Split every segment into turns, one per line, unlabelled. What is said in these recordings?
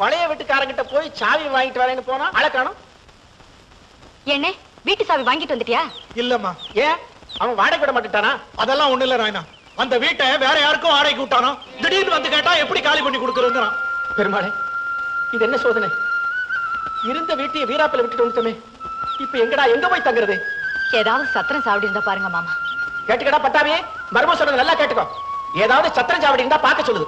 பழைய வீட்டுக்காரங்கிட்ட போய் சாவி வாங்கிட்டு வரேன்னு போனா? அழக்காணும்
என்ன? வீட்டு சாவி வாங்கிட்டு வந்துட்டியா?
இல்லம்மா.
ஏன்? அவன் வாடகை விட மாட்டேட்டானா
அதெல்லாம் ஒண்ணு இல்ல ராயனா. அந்த வீட்டை வேற யாருக்கும் வாடகைக்கு விட்டானோ? திடீர்னு வந்து கேட்டா எப்படி காலி பண்ணி கொடுக்கறதுங்கிறான்.
பெருமாளே இது என்ன சோதனை? இருந்த வீட்டையே வீராப்பில விட்டுட்டு வந்துட்டோமே. இப்ப எங்கடா எங்க போய் தங்குறது?
ஏதாவது சத்திரம் சாவடி இருந்தா பாருங்க மாமா.
கேட்டுக்கடா பட்டாவே மர்ம சொல்றது நல்லா கேட்டுக்கோ. ஏதாவது சத்திரம் சாவடி இருந்தா பார்க்க சொல்லுது.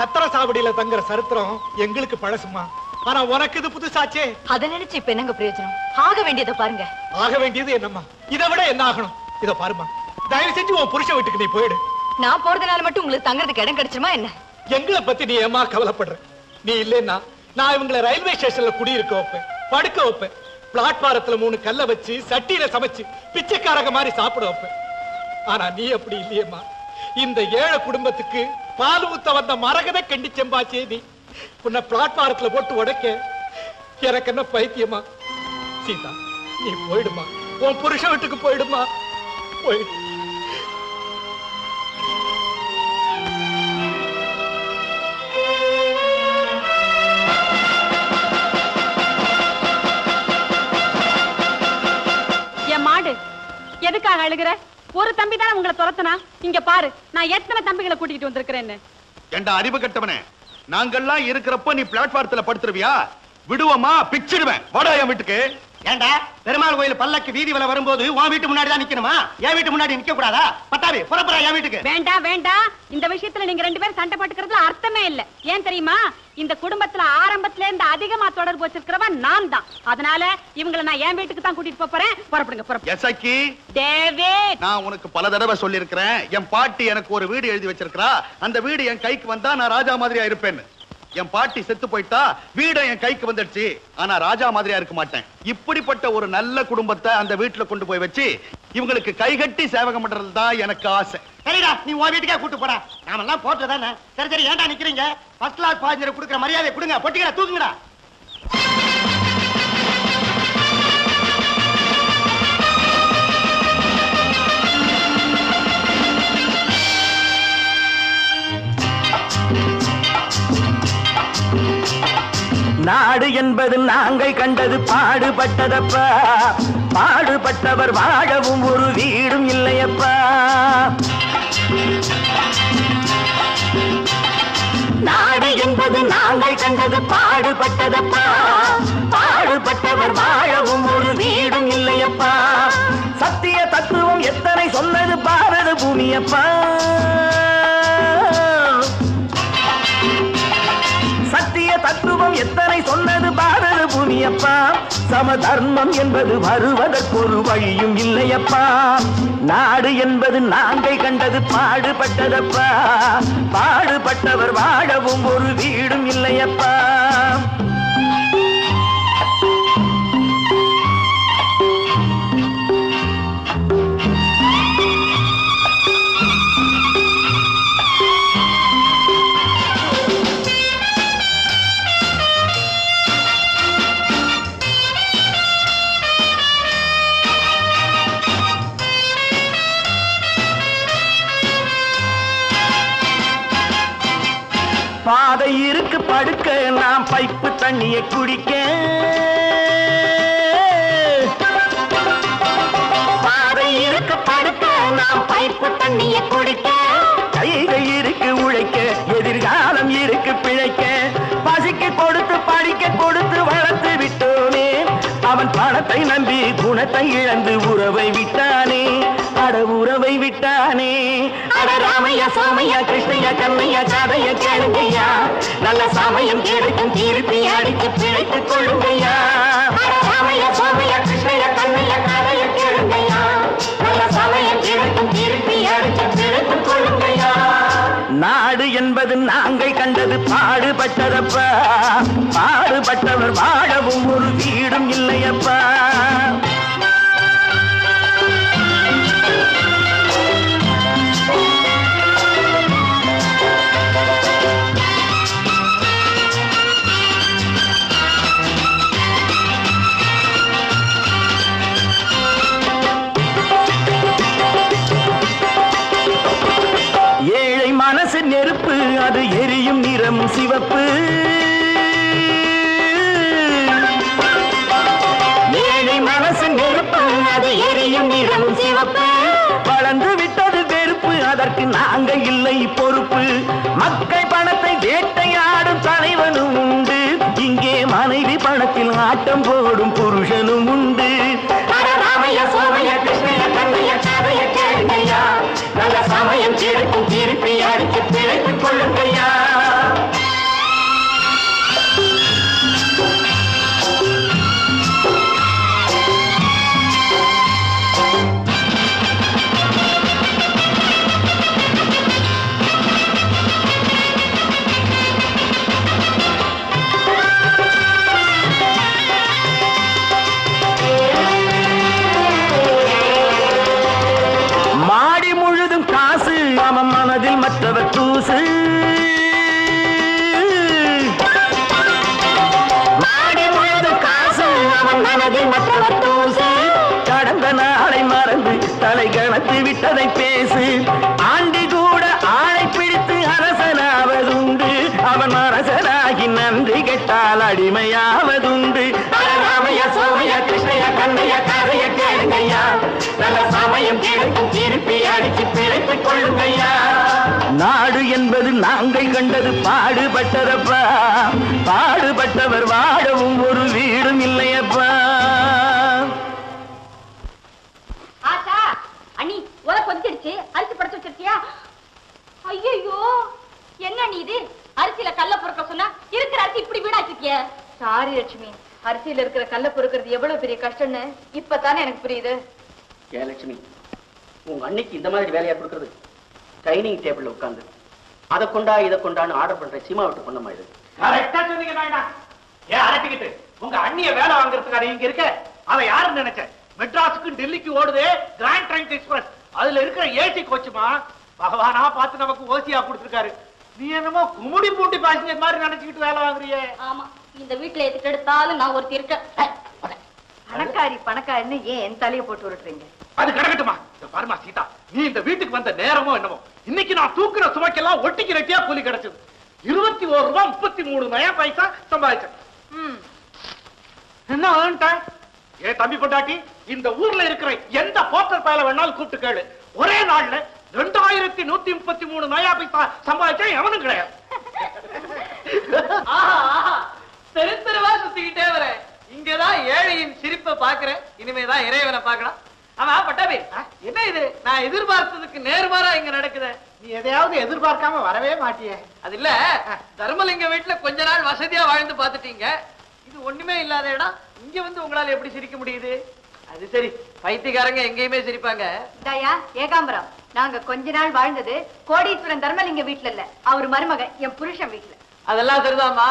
சத்திர சாவடியில தங்குற சரித்திரம் எங்களுக்கு பழசுமா? ஆனா உனக்கு இது புதுசாச்சே.
அதை நினைச்சு இப்ப என்னங்க பிரயோஜனம்? ஆக வேண்டியதை பாருங்க.
ஆக வேண்டியது என்னம்மா? இதை விட என்ன ஆகணும்? இத பாருமா தயவு செஞ்சு உன் புருஷ வீட்டுக்கு நீ போயிடு.
நான் போறதுனால மட்டும் உங்களுக்கு தங்குறதுக்கு இடம் கிடைச்சிருமா என்ன?
எங்களை பத்தி நீ ஏமா கவலைப்படுற? நீ இல்லைன்னா நான் இவங்களை ரயில்வே ஸ்டேஷன்ல குடியிருக்க வைப்பேன் படுக்க வைப்பேன். பிளாட்பாரத்துல மூணு கல்ல வச்சு சட்டியில சமைச்சு பிச்சைக்காரங்க மாதிரி சாப்பிட வைப்பேன். ஆனா நீ அப்படி இல்லையேம்மா. இந்த ஏழை குடும்பத்துக்கு பால் ஊத்த வந்த மரகத கண்டி செம்பாச்சே நீ. உன்னை பிளாட்பாரத்துல போட்டு உடைக்க எனக்கு என்ன பைத்தியமா? சீதா நீ போயிடுமா. உன் புருஷ வீட்டுக்கு போயிடுமா? போயிடு.
என் மாடு எதுக்காக அழுகிற? ஒரு தம்பி தானே உங்களை துரத்துனா? இங்க பாரு நான் எத்தனை தம்பிகளை கூட்டிட்டு வந்திருக்கிறேன்னு.
ஏண்டா அறிவு கட்டவனே? நாங்கெல்லாம் இருக்கிறப்ப நீ பிளாட்பாரத்துல படுத்துருவியா? விடுவோமா? பிச்சிடுவேன். வாடா என் வீட்டுக்கு.
ஏண்டா? பெருமாள் கோயில் பல்லக்கு வீதி வல வரும்போது உன் வீட்டு முன்னாடி தான் நிக்கணுமா? என் வீட்டு முன்னாடி நிக்க கூடாதா பட்டாவி புறப்புறா என் வீட்டுக்கு.
வேண்டாம் வேண்டாம் இந்த விஷயத்துல நீங்க ரெண்டு பேரும் சண்டை போட்டுக்கிறதுல அர்த்தமே இல்ல. ஏன் தெரியுமா? இந்த குடும்பத்துல ஆரம்பத்துல இருந்து அதிகமா தொடர்பு வச்சிருக்கிறவன் நான் தான். அதனால இவங்களை நான் என் வீட்டுக்கு தான் கூட்டிட்டு போறேன். புறப்படுங்க புறப்படுங்க. டேவிட்!
நான் உனக்கு பல தடவை சொல்லியிருக்கிறேன். என் பாட்டி எனக்கு ஒரு வீடு எழுதி வச்சிருக்கிறா. அந்த வீடு என் கைக்கு வந்தா நான் ராஜா மாதிரியா இருப்பேன்னு. என் பாட்டி செத்து போயிட்டா வீடும் என் கைக்கு வந்துடுச்சு. ஆனா ராஜா மாதிரியா இருக்க மாட்டேன். இப்படிப்பட்ட ஒரு நல்ல குடும்பத்தை அந்த வீட்டுல கொண்டு போய் வச்சு இவங்களுக்கு கைகட்டி சேவகம் பண்றது தான் எனக்கு ஆசை.
சரிடா நீ உன் வீட்டுக்கே கூட்டு போடா. நாமெல்லாம் போட்டுதானே சரி சரி ஏன்டா நிக்கிறீங்க? ஃபர்ஸ்ட் கிளாஸ் பாஞ்சர் கொடுக்குற மரியாதை கொடுங்க. பொட்டிக்கடா தூக்குங்கடா.
நாடு என்பது நாங்கள் கண்டது பாடுபட்டதப்பா. பாடுபட்டவர் வாழவும் ஒரு வீடும் இல்லையப்பா. நாடு என்பது நாங்கள் கண்டது பாடுபட்டதப்பா. பாடுபட்டவர் வாழவும் ஒரு வீடும் இல்லையப்பா. சத்திய தத்துவம் எத்தனை சொன்னது பாரத பூமியப்பா. தத்துவம் எத்தனை சொன்னது பாரத புனியப்பா சம தர்மம் என்பது வருவதற்கு ஒரு வழியும் இல்லையப்பா. நாடு என்பது நாங்கள் கண்டது பாடுபட்டதப்பா. பாடுபட்டவர் வாழவும் ஒரு வீடும் இல்லையப்பா. பாதை இருக்கு படுக்க நான் பைப்பு தண்ணியை குடிக்க. பாதை இருக்கு படுக்க நான் பைப்பு தண்ணியை குடிக்க. கைகள் இருக்கு உழைக்க. எதிர்காலம் இருக்கு பிழைக்க. பசிக்கு கொடுத்து படிக்க கொடுத்து வளர்த்து விட்டோனே அவன் பணத்தை நம்பி குணத்தை இழந்து உறவை விட்டானே. அட உறவை விட்டானே. அட ராமையா சாமையா கிருஷ்ணையா கண்ணையா கதைய கேளுங்கய்யா. நல்ல சமயம் கிடைக்கும் தீர்ப்பி அடித்து பிழைத்துக் கொள்ளுங்கய்யா. ராமையா சாமையா கிருஷ்ணையா கண்ணையா கதைய கேளுங்கய்யா. நல்ல சமயம் கிடைக்கும் தீர்ப்பி அடித்து பிழைத்துக் கொள்ளுங்கய்யா. நாடு என்பது நாங்கள் கண்டது பாடுபட்டதப்பா. பாடுபட்டவர் வாழவும் ஒரு வீடும் இல்லையப்பா. நிறம் சிவப்பு. ஏழை மனசு நெருப்பு அது எரியும் நிறம் சிவப்பு. வளர்ந்து விட்டது வெறுப்பு அதற்கு நாங்க இல்லை பொறுப்பு. மக்கள் பணத்தை வேட்டையாடும் தலைவனும் உண்டு. இங்கே மனைவி பணத்தில் ஆட்டம் போடும் புருஷனும் உண்டு. சமயம் சோமைய கிருஷ்ணய கண்ணைய சதைய கேட்டையா நல்ல சமயம் சேர்க்கும் திருப்பி அடித்து பிழைத்துக் கொள்ளுங்கய்யா தலை விட்டதை பேசு. ஆண்டி கூட ஆளை பிடித்து அரசனாவதுண்டு. அவன் அரசனாகி நன்றி கெட்டால் அடிமையாவதுண்டு. ராமைய சோமைய கிருஷ்ணய கண்ணைய கதைய கேளுங்கய்யா. நல்ல சமயம் கிடைக்கும் திருப்பி அடிச்சு பிழைத்துக் கொள்ளுங்கய்யா. நாடு என்பது நாங்கள் கண்டது பாடுபட்டதப்பா. பாடுபட்டவர் வாழவும் ஒரு வீடும் இல்லையப்பா.
உல கொதிச்சிடுச்சு. அரிசி படைச்சு வச்சிருக்கியா? ஐயோ என்ன நீ இது? அரிசியில கல்ல பொறுக்க சொன்னா இருக்கிற அரிசி இப்படி வீணாக்கிட்டிய சாரி லட்சுமி. அரிசியில இருக்கிற கல்ல பொறுக்கிறது எவ்வளவு பெரிய கஷ்டம்னு இப்பதானே எனக்கு புரியுது.
ஏன் லட்சுமி உங்க அன்னைக்கு இந்த மாதிரி வேலையா கொடுக்கறது? டைனிங் டேபிள்ல உட்கார்ந்து. அதை கொண்டா இதை கொண்டான்னு ஆர்டர் பண்ற சீமா விட்டு பண்ணமா இது.
கரெக்டா சொன்னீங்க நாயனா. ஏன் அரட்டிக்கிட்டு உங்க அண்ணிய வேலை வாங்குறதுக்காக இங்க இருக்க? அவ யாருன்னு நினைச்சேன் மெட்ராஸுக்கு டெல்லிக்கு ஓடுது கிராண்ட் ட்ரெயின் எக்ஸ்பிரஸ். அதுல இருக்கிற ஏசி கோச்சுமா? பகவானா பார்த்து நமக்கு ஓசியா கொடுத்துருக்காரு. நீ என்னமோ குமுடி பூண்டி பேசஞ்சர் மாதிரி நினைச்சுக்கிட்டு வேலை வாங்குறியே.
ஆமா இந்த வீட்டுல எதுக்கு எடுத்தாலும் நான் ஒருத்தி இருக்கேன்.
பணக்காரி பணக்காரின்னு ஏன் என் தலையை போட்டு விட்டுறீங்க
அது கிடக்கட்டுமா? இந்த பாருமா சீதா நீ இந்த வீட்டுக்கு வந்த நேரமோ என்னமோ இன்னைக்கு நான் தூக்குற சுமைக்கெல்லாம் ஒட்டிக்கு ரெட்டியா கூலி கிடைச்சது. இருபத்தி ஒரு ரூபாய் முப்பத்தி மூணு நயா பைசா சம்பாதிச்சேன். என்ன ஆன்ட்டேன் ஏ தம்பி பொண்டாட்டி இந்த ஊர்ல இருக்கிற எந்த போஸ்டர் பயல வேணாலும் கூப்பிட்டு கேளு. ஒரே நாள்ல ரெண்டாயிரத்தி நூத்தி முப்பத்தி மூணு நயா பைசா சம்பாதிச்சா எவனும் கிடையாது.
தெரு தெருவா சுத்திக்கிட்டே வரேன். இங்கதான் ஏழையின் சிரிப்பை பாக்குறேன் இனிமேதான் இறைவனை பார்க்கலாம். ஆமா பட்டாபி என்ன இது? நான் எதிர்பார்த்ததுக்கு நேர்மாறா இங்க நடக்குது.
நீ எதையாவது எதிர்பார்க்காம வரவே மாட்டியே.
அது இல்ல தர்மலிங்க வீட்டுல கொஞ்ச நாள் வசதியா வாழ்ந்து பாத்துட்டீங்க இது ஒண்ணுமே இல்லாத இடம். இங்க வந்து உங்களால எப்படி சிரிக்க முடியுது? அது சரி பைத்தியக்காரங்க எங்கேயுமே சிரிப்பாங்க.
தாயா ஏகாம்பரம். நாங்க கொஞ்ச நாள் வாழ்ந்தது கோடீஸ்வரன் தர்மலிங்க வீட்டுல இல்ல. அவர் மருமக என் புருஷன் வீட்டுல
அதெல்லாம் சரிதாம்மா.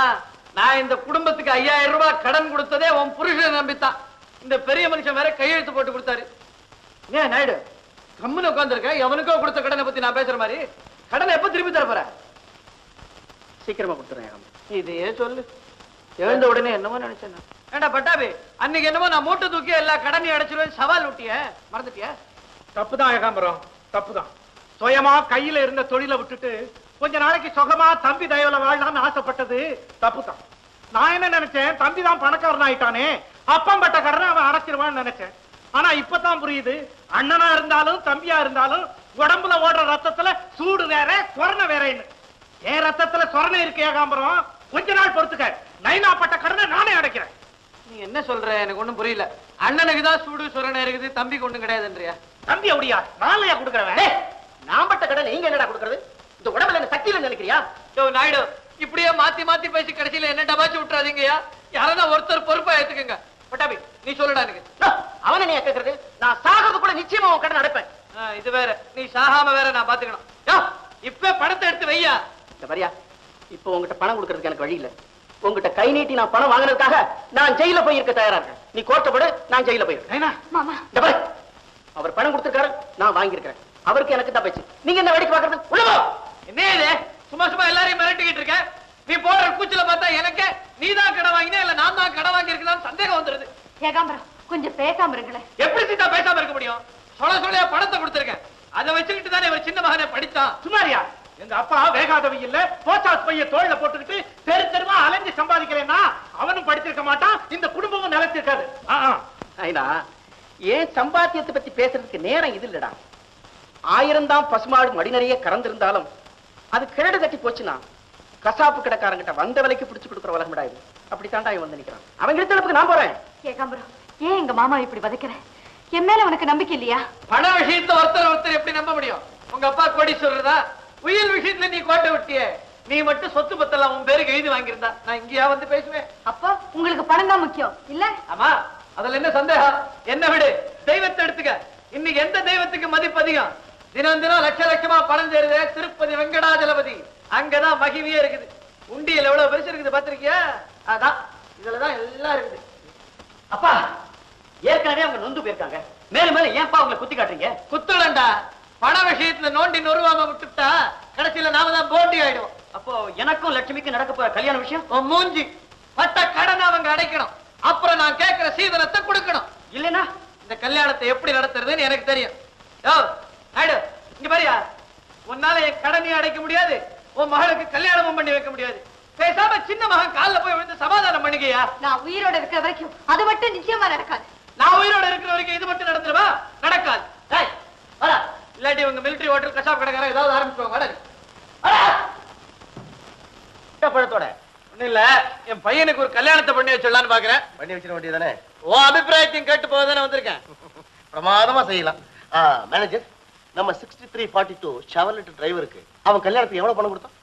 நான் இந்த குடும்பத்துக்கு ஐயாயிரம் ரூபாய் கடன் கொடுத்ததே உன் புருஷன் நம்பித்தான். இந்த பெரிய மனுஷன் வேற கையெழுத்து போட்டு கொடுத்தாரு. ஏன் நாயுடு கம்முன்னு உட்காந்துருக்க எவனுக்கோ கொடுத்த கடனை பத்தி நான் பேசுற மாதிரி. கடனை எப்ப திருப்பி தர போற?
சீக்கிரமா கொடுத்துறேன்
இதையே சொல்லு. எழுந்த உடனே என்னமோ நினைச்சேன் நான். ஏண்டா பட்டாபி அன்னைக்கு என்னமோ நான் மூட்டை தூக்கி எல்லா கடனையும் அடைச்சிருவேன் சவால் விட்டிய மறந்துட்டிய?
தப்புதான் ஏகாம்பரம் தப்புதான். சுயமா கையில இருந்த தொழிலை விட்டுட்டு கொஞ்ச நாளைக்கு சுகமா தம்பி தயவுல வாழலாம்னு ஆசைப்பட்டது தப்புதான். நான் என்ன நினைச்சேன்? தம்பி தான் பணக்காரன் ஆயிட்டானே. அப்பம் பட்ட கடனை அவன் அடைச்சிருவான்னு நினைச்சேன். ஆனா இப்பதான் புரியுது. அண்ணனா இருந்தாலும் தம்பியா இருந்தாலும் உடம்புல ஓடுற ரத்தத்துல சூடு வேற சொரணை வேறன்னு. என் ரத்தத்துல சொரணை இருக்கு ஏகாம்பரம் கொஞ்ச நாள் பொறுத்துக்க. நைனா பட்ட கடனை நானே அடைக்கிறேன்.
நீ என்ன சொல்ற? எனக்கு ஒண்ணும் புரியல. அண்ணனுக்கு தான் சூடு சுரணை இருக்குது. தம்பிக்கு ஒண்ணும் கிடையாதுன்றியா?
தம்பி அப்படியா? நாளையா கொடுக்குறவன்?
நான் பட்ட கடனை நீங்க என்னடா கொடுக்கறது? இந்த உடம்புல என்ன சக்தியில நினைக்கிறியா?
யோ நாயுடு இப்படியே மாத்தி மாத்தி பேசி கடைசியில என்ன டபாச்சு விட்டுறாதீங்கயா யாரனா ஒருத்தர் பொறுப்பா ஏத்துக்குங்க. பட்டாபி நீ சொல்லுடா எனக்கு.
அவனை நீ கேக்குறது? நான் சாகிறது கூட நிச்சயமா உன் கடன் அடைப்பேன்
இது வேற. நீ சாகாம வேற நான் பாத்துக்கணும். இப்ப பணத்தை எடுத்து வையா
இந்த வரியா? இப்போ உங்ககிட்ட பணம் கொடுக்கறதுக்கு எனக்கு வழி இல்ல. உங்ககிட்ட கை நீட்டி நான் பணம் வாங்குறதுக்காக நான் ஜெயில போய் இருக்க தயாரா இருக்கேன். நீ கோர்ட்டப்படு நான் ஜெயில போயிருக்கேன். அவர் பணம் கொடுத்திருக்காரு நான் வாங்கியிருக்கிறேன். அவருக்கு எனக்கு தான் பேச்சு. நீங்க என்ன வேடிக்கை பாக்குறது உள்ள போ.
என்ன இது? சும்மா சும்மா எல்லாரையும் மிரட்டிக்கிட்டு இருக்க? நீ போடுற கூச்சல பார்த்தா எனக்கு நீ தான் கடை வாங்கினா இல்ல நான் தான் கடை வாங்கி சந்தேகம் வந்துருது.
ஏகாம்பரம் கொஞ்சம் பேசாம இருங்களேன்.
எப்படி சீதா பேசாம இருக்க முடியும்? சொல்ல சொல்ல பணத்தை கொடுத்திருக்கேன். அதை வச்சுக்கிட்டு தானே இவர் சின்ன மகனை படித்தான்.
சுமாரியா எங்க அப்பா வேகாதவை இல்ல போச்சாஸ் பைய தோல்ல போட்டுக்கிட்டு தெரு தெருவா அலைஞ்சு சம்பாதிக்கிறேன்னா அவனும் படிச்சிருக்க மாட்டான் இந்த குடும்பமும் நிலைச்சிருக்காது.
ஐயா ஏன் சம்பாத்தியத்தை பத்தி பேசுறதுக்கு நேரம் இது இல்லடா? ஆயிரம் தான் பசுமாடு மடி நிறைய கறந்திருந்தாலும் அது கிரடு தட்டி போச்சுன்னா கசாப்பு கடைக்காரங்கிட்ட வந்த விலைக்கு பிடிச்சு கொடுக்குற உலகம்டா இது. அப்படித்தான்டா இவன் வந்து நிக்கிறான் அவன் எடுத்தளவுக்கு நான் போறேன்.
ஏகாம்பரம் ஏன் எங்க மாமா இப்படி வதைக்கிற? என் மேல உனக்கு நம்பிக்கை இல்லையா?
பண விஷயத்துல ஒருத்தர் ஒருத்தர் எப்படி நம்ப முடியும்? உங்க அப்பா கோடி சொல்றதா உயிர் விஷயத்துல நீ கோட்டை விட்டியே நீ மட்டும் சொத்து பத்தெல்லாம் உன் பேருக்கு எழுதி வாங்கியிருந்தா நான் இங்கேயா வந்து பேசுவேன்.
அப்போ உங்களுக்கு பணம் தான் முக்கியம் இல்ல?
ஆமா அதுல என்ன சந்தேகம்? என்ன விடு? தெய்வத்தை எடுத்துக்க. இன்னைக்கு எந்த தெய்வத்துக்கு மதிப்பு அதிகம்? தினம் தினம் லட்ச லட்சமா பணம் சேருது திருப்பதி வெங்கடாஜலபதி. அங்கதான் மகிமையே இருக்குது. உண்டியல் எவ்வளவு பெருசு இருக்குது பாத்திருக்கியா அதான் இதுலதான் எல்லாம் இருக்குது.
அப்பா ஏற்கனவே அவங்க நொந்து போயிருக்காங்க. மேலும் மேலும் ஏன்பா அவங்களை குத்தி காட்டுறீங்க?
குத்துலண்டா பண விஷயத்துல நோண்டி நொறுவாம விட்டுட்டா கடைசியில நாம தான் போட்டி ஆயிடுவோம்.
அப்போ எனக்கும் லட்சுமிக்கு நடக்க போற கல்யாண விஷயம்?
மூஞ்சி பட்ட கடனை அவங்க அடைக்கணும். அப்புறம் நான் கேட்கிற சீதனத்தை கொடுக்கணும்.
இல்லைன்னா?
இந்த கல்யாணத்தை எப்படி நடத்துறதுன்னு எனக்கு தெரியும். நாயுடு இங்க பாரியா உன்னால என் கடனையும் அடைக்க முடியாது. உன் மகளுக்கு கல்யாணமும் பண்ணி வைக்க முடியாது. பேசாம சின்ன மகன் கால்ல போய் விழுந்து சமாதானம் பண்ணிக்கையா?
நான் உயிரோட இருக்கிற வரைக்கும் அது மட்டும் நிச்சயமா நடக்காது.
நான் உயிரோட இருக்கிற வரைக்கும் இது மட்டும் நடந்துருவா நடக்காது. வாடா. இல்லாட்டி உங்க மிலிட்டரி ஹோட்டல் கசாப் கடைக்காரன் ஏதாவது ஆரம்பிச்சுவாங்க.
பழத்தோட?
ஒண்ணும் இல்ல. என் பையனுக்கு ஒரு கல்யாணத்தை பண்ணி வச்சிடலான்னு பாக்குறேன்.
பண்ணி வச்சிட வேண்டியதானே
உன் அபிப்பிராயத்தையும் கேட்டு போதானே வந்திருக்கேன்.
பிரமாதமா செய்யலாம். மேனேஜர் நம்ம sixty three forty two Chevrolet டிரைவருக்கு அவன் கல்யாணத்துக்கு எவ்வளவு பணம் கொடுத்தான்?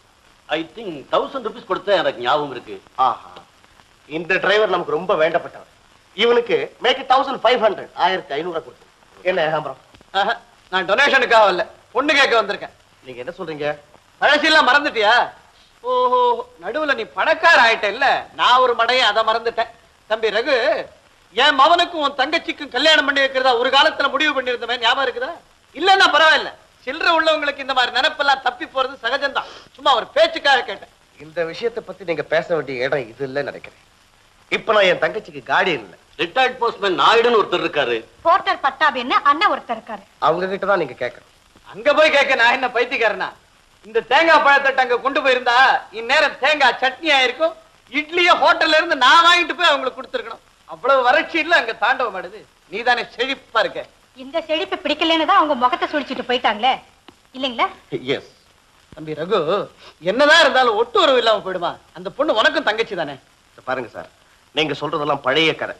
ஐ திங்க் தௌசண்ட் ருபீஸ் கொடுத்த எனக்கு ஞாபகம் இருக்கு.
ஆஹா. இந்த டிரைவர் நமக்கு ரொம்ப வேண்டப்பட்டவர் இவனுக்கு மேக் தௌசண்ட் ஃபைவ் ஹண்ட்ரட் ஆயிரத்தி ஐநூறு கொடுத்து என்ன ஏகாம்பரம்
ஆஹா, நான் டொனேஷனுக்காக வரல. பொண்ணு கேட்க வந்திருக்கேன்.
நீங்க என்ன சொல்றீங்க?
பழசெல்லாம் மறந்துட்டியா? ஓஹோ நடுவுல நீ பணக்கார ஆயிட்ட இல்ல நான் ஒரு மடைய அதை மறந்துட்டேன். தம்பி ரகு என் மவனுக்கும் உன் தங்கச்சிக்கும் கல்யாணம் பண்ணி வைக்கிறதா ஒரு காலத்துல முடிவு பண்ணியிருந்தவன் ஞாபகம் இருக்குதா? இல்லன்னா பரவாயில்ல. சில்லற உள்ளவங்களுக்கு இந்த மாதிரி நினைப்பெல்லாம் தப்பி போறது சகஜம்தான். சும்மா ஒரு பேச்சுக்காக கேட்டேன்.
இந்த விஷயத்தை பத்தி நீங்க பேச வேண்டிய இடம் இது இல்ல நினைக்கிறேன். இப்ப நான் என் தங்கச்சிக்கு காடி இல்லை.
ரிட்டையர்ட் போஸ்ட்மேன் நாயுடுன்னு ஒருத்தர் இருக்காரு.
போர்ட்டர் பட்டாபின்னு அண்ணன் ஒருத்தர் இருக்காரு.
அவங்க கிட்ட தான் நீங்க கேட்கணும்.
அங்க போய் கேட்க நான் என்ன பைத்தியக்காரனா? இந்த தேங்காய் பழத்தட்டை அங்க கொண்டு போயிருந்தா இந்நேரம் தேங்காய் சட்னி ஆயிருக்கும். இட்லிய ஹோட்டல்ல இருந்து நான் வாங்கிட்டு போய் அவங்களுக்கு கொடுத்துருக்கணும். அவ்வளவு வறட்சி இல்ல அங்க தாண்டவம் ஆடுது நீ தானே செழிப்பா இருக்க.
இந்த செழிப்பு பிடிக்கலன்னு தான் அவங்க முகத்தை சுழிச்சிட்டு போயிட்டாங்களே. இல்லைங்களா?
எஸ்
தம்பி ரகு என்னதான் இருந்தாலும் ஒட்டு உறவு இல்லாம போயிடுமா? அந்த பொண்ணு உனக்கும் தங்கச்சி தானே?
பாருங்க சார். நீங்க சொல்றதெல்லாம் பழைய கதை.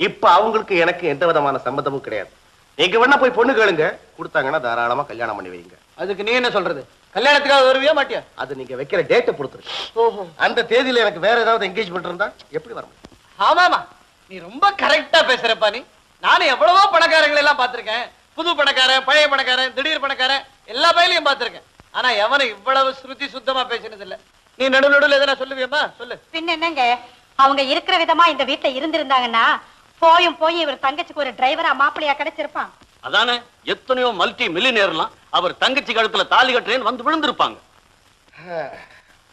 இப்ப அவங்களுக்கு எனக்கு எந்த விதமான சம்மதமும் கிடையாது. நீங்க வேணா போய் பொண்ணு கேளுங்க. கொடுத்தாங்கன்னா தாராளமா கல்யாணம் பண்ணி வைங்க.
அதுக்கு நீ என்ன சொல்றது? கல்யாணத்துக்காக வருவியா மாட்டியா?
அது நீங்க வைக்கிற டேட்டை பொறுத்து அந்த தேதியில எனக்கு வேற ஏதாவது என்கேஜ்மெண்ட் இருந்தா எப்படி வர முடியும்?
ஆமாமா. நீ ரொம்ப கரெக்டா பேசுறப்பா நீ. நானும் எவ்வளவோ பணக்காரங்களை எல்லாம் பார்த்திருக்கேன். புது பணக்காரன் பழைய பணக்காரன் திடீர் பணக்காரன் எல்லா பயிலையும் பார்த்திருக்கேன். ஆனா எவனும் இவ்வளவு ஸ்ருதி சுத்தமா பேசினது இல்ல. நீ நடு நடுவில் எதனா சொல்லுவியம்மா? சொல்லு.
பின்ன என்னங்க? அவங்க இருக்கிற விதமா இந்த வீட்டுல இருந்திருந்தாங்கன்னா போயும் போய் இவர் தங்கச்சிக்கு ஒரு டிரைவரா மாப்பிள்ளையா கிடைச்சிருப்பான்.
அதானே? எத்தனையோ மல்டி மில்லியனர்லாம் அவர் தங்கச்சி கழுத்துல தாலி கட்டுறேன்னு வந்து விழுந்திருப்பாங்க.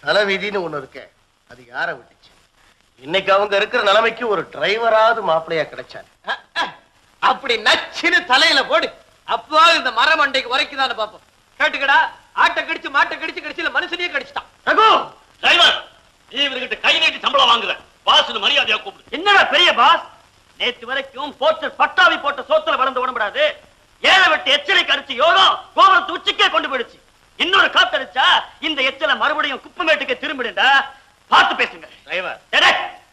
தலைவிதின்னு ஒண்ணு இருக்கு. அது யார விட்டுச்சு? இன்னைக்கு அவங்க இருக்கிற நிலைமைக்கு ஒரு டிரைவராவது மாப்பிள்ளையா கிடைச்சாரு.
அப்படி நச்சுன்னு தலையில போடு. அப்போ இந்த மர மண்டைக்கு உரைக்குதான்னு பாப்போம் கேட்டுக்கடா ஆட்டை கடிச்சு மாட்டை கடிச்சு கடிச்சுல மனுஷனையே கடிச்சிட்டான்.
ரகு! டிரைவர் நீ இவர்கிட்ட கை நீட்டி சம்பளம் வாங்குற. பாஸ்னு மரியாதையா கூப்பிடு. என்னடா பெரிய பாஸ் நேத்து வரைக்கும் போர்ட்டர் பட்டாவி போட்ட சோத்துல வளர்ந்து உடம்படாது. ஏழை வெட்டு எச்சலை கடிச்சு யோகம் கோபுரத்து உச்சிக்கே கொண்டு போயிடுச்சு. இன்னொரு காத்தடிச்சா இந்த எச்சலை மறுபடியும் குப்பமேட்டுக்கு திரும்பிடுண்டா பார்த்து பேசுங்க. டிரைவர்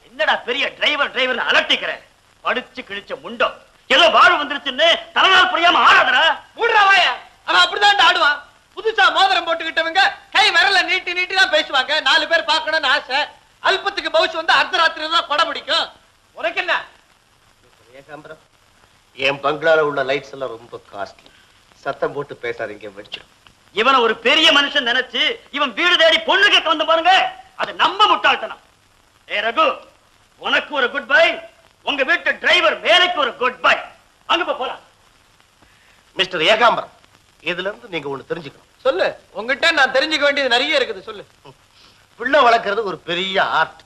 என்னடா பெரிய டிரைவர் டிரைவர் அலட்டிக்கிற? படிச்சு கிழிச்ச முண்டம். ஏதோ வாழ்வு வந்துருச்சுன்னு தலைநாள் புரியாம ஆடாதடா.
மூடுறா வாயா. அவன் அப்படிதான் ஆடுவான். புதுசா மோதிரம் போட்டுக்கிட்டவங்க கை விரல நீட்டி நீட்டி தான் பேசுவாங்க. நாலு பேர் பார்க்கணும்னு ஆசை. அல்பத்துக்கு பவுச் வந்து அர்த்தராத்திரி தான் கொடை பிடிக்கும். உனக்கு என்ன?
ஏகாம்பரம் என் பங்களால உள்ள லைட்ஸ் எல்லாம் ரொம்ப காஸ்ட்லி சத்தம் போட்டு பேசாதீங்க வெடிச்சிடும்
இவனை ஒரு பெரிய மனுஷன் நினைச்சு இவன் வீடு தேடி பொண்ணு கேட்க வந்து பாருங்க. அது நம்ம முட்டாள்தனம். ஏ ரகு உனக்கு ஒரு குட் பை உங்க வீட்டு டிரைவர் வேலைக்கு ஒரு குட் பை அங்க போலாம்.
மிஸ்டர் ஏகாம்பரம் இதுல இருந்து நீங்க ஒண்ணு தெரிஞ்சுக்கணும்.
சொல்லு உங்ககிட்ட நான் தெரிஞ்சுக்க வேண்டியது நிறைய இருக்குது சொல்லு.
பிள்ளை வளர்க்கறது ஒரு பெரிய ஆர்ட்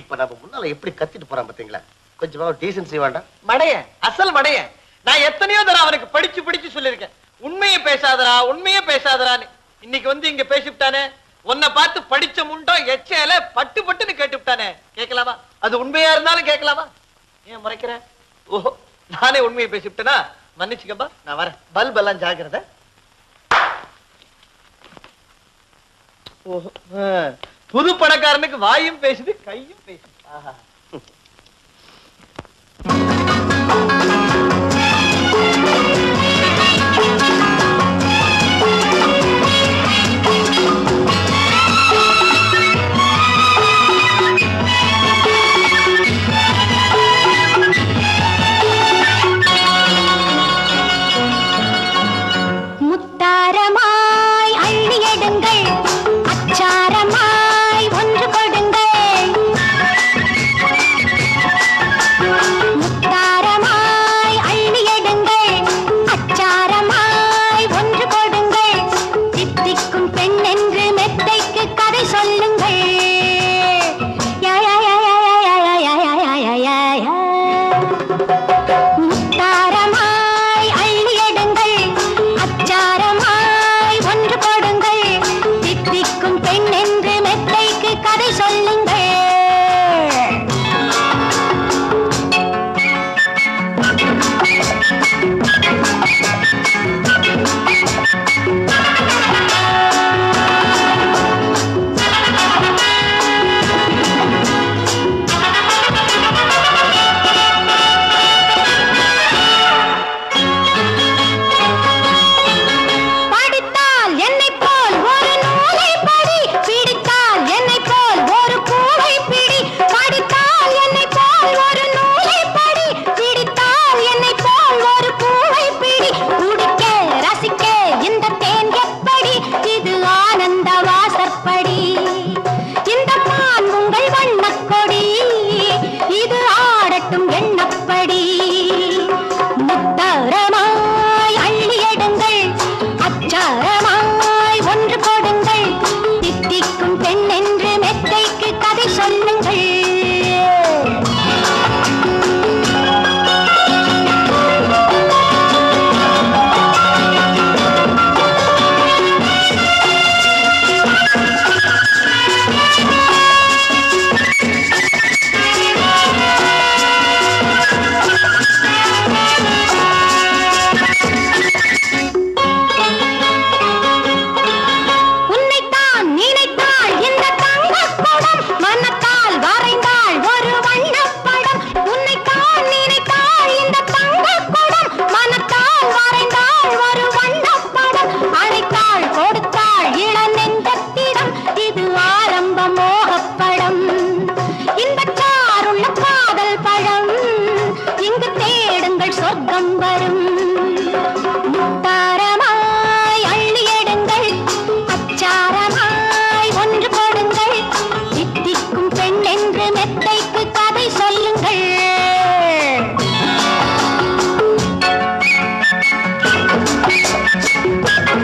இப்ப நம்ம முன்னால எப்படி கத்திட்டு போறான் பாத்தீங்களா? கொஞ்சம் டீசன்சி வேண்டாம்.
மடையன் அசல் மடையன் நான் எத்தனையோ தடவை அவனுக்கு படிச்சு படிச்சு சொல்லியிருக்கேன். உண்மையை பேசாதடா உண்மையே பேசாதடான்னு. இன்னைக்கு வந்து இங்க பேசிவிட்டானே? உன்னை பார்த்து படிச்ச முண்டம் எச்சையில பட்டு பட்டுன்னு கேட்டுவிட்டானே? கேட்கலாமா? அது உண்மையா இருந்தாலும் கேட்கலாமா? ஏன் முறைக்கிறேன் ஓஹோ நானே உண்மையை பேசிவிட்டேனா? மன்னிச்சுக்கப்பா நான் வரேன். பல்ப் எல்லாம் ஜாகிரத ஓஹோ புது பணக்காரனுக்கு வாயும் பேசுது கையும் பேசுது. ஆஹா. Thank you.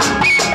Thank you.